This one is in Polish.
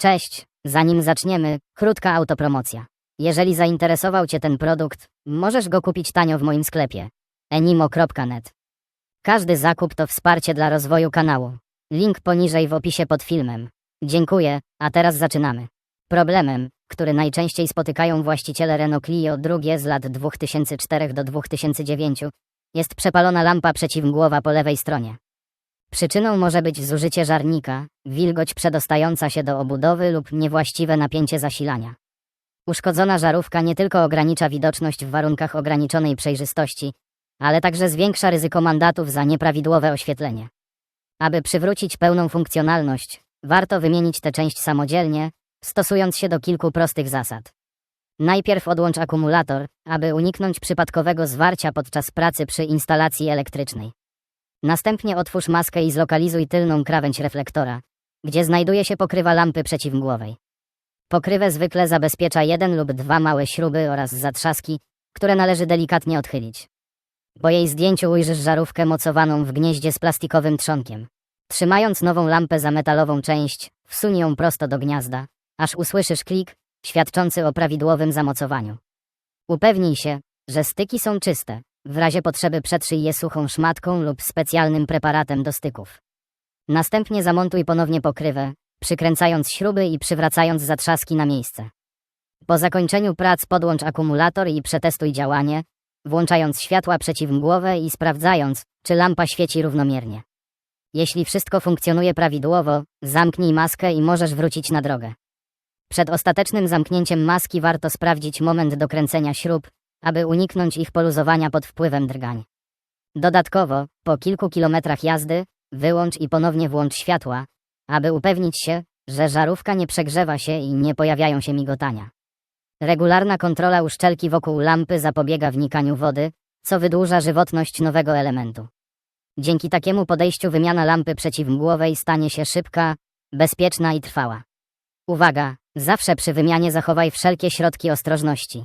Cześć, zanim zaczniemy, krótka autopromocja. Jeżeli zainteresował Cię ten produkt, możesz go kupić tanio w moim sklepie enimo.net. Każdy zakup to wsparcie dla rozwoju kanału. Link poniżej w opisie pod filmem. Dziękuję, a teraz zaczynamy. Problemem, który najczęściej spotykają właściciele Renault Clio II z lat 2004 do 2009, jest przepalona lampa przeciwmgłowa po lewej stronie. Przyczyną może być zużycie żarnika, wilgoć przedostająca się do obudowy lub niewłaściwe napięcie zasilania. Uszkodzona żarówka nie tylko ogranicza widoczność w warunkach ograniczonej przejrzystości, ale także zwiększa ryzyko mandatów za nieprawidłowe oświetlenie. Aby przywrócić pełną funkcjonalność, warto wymienić tę część samodzielnie, stosując się do kilku prostych zasad. Najpierw odłącz akumulator, aby uniknąć przypadkowego zwarcia podczas pracy przy instalacji elektrycznej. Następnie otwórz maskę i zlokalizuj tylną krawędź reflektora, gdzie znajduje się pokrywa lampy przeciwmgłowej. Pokrywę zwykle zabezpiecza jeden lub dwa małe śruby oraz zatrzaski, które należy delikatnie odchylić. Po jej zdjęciu ujrzysz żarówkę mocowaną w gnieździe z plastikowym trzonkiem. Trzymając nową lampę za metalową część, wsuń ją prosto do gniazda, aż usłyszysz klik, świadczący o prawidłowym zamocowaniu. Upewnij się, że styki są czyste. W razie potrzeby przetrzyj je suchą szmatką lub specjalnym preparatem do styków. Następnie zamontuj ponownie pokrywę, przykręcając śruby i przywracając zatrzaski na miejsce. Po zakończeniu prac podłącz akumulator i przetestuj działanie, włączając światła przeciwmgłowe i sprawdzając, czy lampa świeci równomiernie. Jeśli wszystko funkcjonuje prawidłowo, zamknij maskę i możesz wrócić na drogę. Przed ostatecznym zamknięciem maski warto sprawdzić moment dokręcenia śrub, aby uniknąć ich poluzowania pod wpływem drgań. Dodatkowo, po kilku kilometrach jazdy, wyłącz i ponownie włącz światła, aby upewnić się, że żarówka nie przegrzewa się i nie pojawiają się migotania. Regularna kontrola uszczelki wokół lampy zapobiega wnikaniu wody, co wydłuża żywotność nowego elementu. Dzięki takiemu podejściu wymiana lampy przeciwmgłowej stanie się szybka, bezpieczna i trwała. Uwaga, zawsze przy wymianie zachowaj wszelkie środki ostrożności.